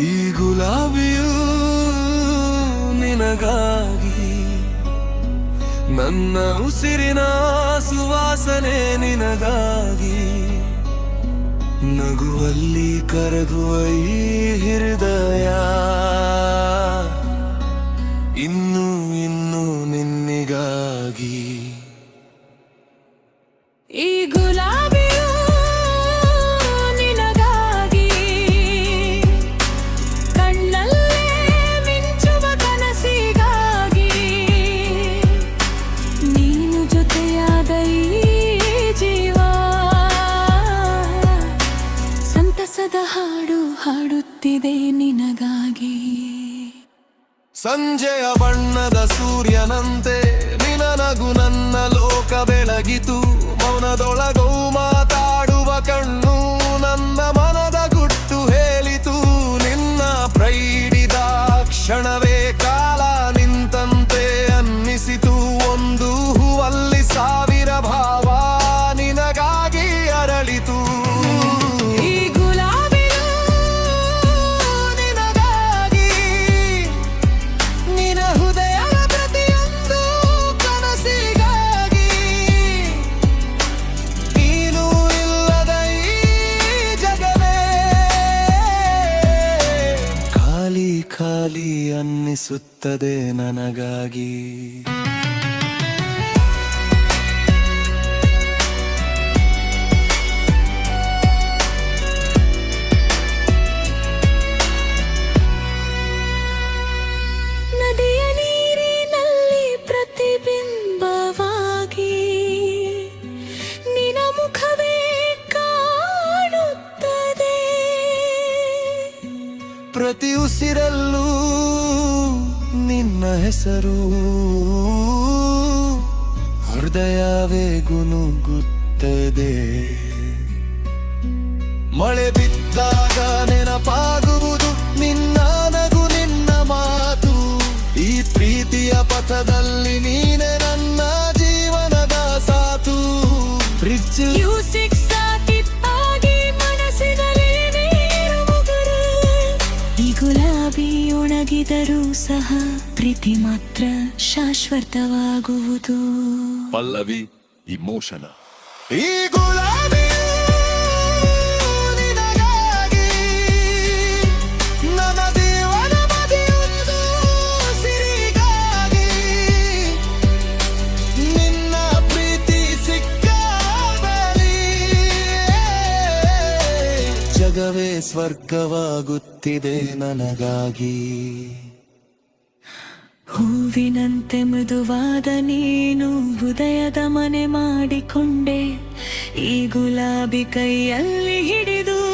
ಈ ಗುಲಾಬಿಯು ನಿನಗಾಗಿ ನನ್ನ ಉಸಿರಿನ ಸುವಾಸನೆ ನಿನಗಾಗಿ ನಗುವಲ್ಲಿ ಕರಗುವ ಈ ಹೃದಯ. ಸಂಜೆಯ ಬಣ್ಣದ ಸೂರ್ಯನಂತೆ ನಿನ ನಗು ನನ್ನ ಲೋಕ ಬೆಳಗಿತು ಮೌನದೊಳಗೋ ಖಾಲಿ ಅನ್ನಿಸುತ್ತದೆ ನನಗಾಗಿ. ಉಸಿರಲ್ಲೂ ನಿನ್ನ ಹೆಸರು. ಹೃದಯವೇ ಗುನುಗುತ್ತದೆ. ಮಳೆ ಬಿದ್ದಾಗ ನೆನಪಾಗುವುದು ನಿನ್ನ ನಗು, ನಿನ್ನ ಮಾತು. ಈ ಪ್ರೀತಿಯ ಪಥದಲ್ಲಿ ನೀನೆ ನನ್ನ ಜೀವನದ ಸಾತು. ಬ್ರಿಡ್ಜ್ ಒಣಗಿದರೂ ಸಹ ಪ್ರೀತಿ ಮಾತ್ರ ಶಾಶ್ವತವಾಗುವುದು. ಪಲ್ಲವಿ ಇಮೋಷನ ಈ ಗುಲಾಬಿಯು ಜಗವೇ ಸ್ವರ್ಗವಾಗುತ್ತಿದೆ ನನಗಾಗಿ. ಹೂವಿನಂತೆ ಮೃದುವಾದ ನೀನು ಹೃದಯದ ಮನೆ ಮಾಡಿಕೊಂಡೆ. ಈ ಗುಲಾಬಿ ಕೈಯಲ್ಲಿ ಹಿಡಿದು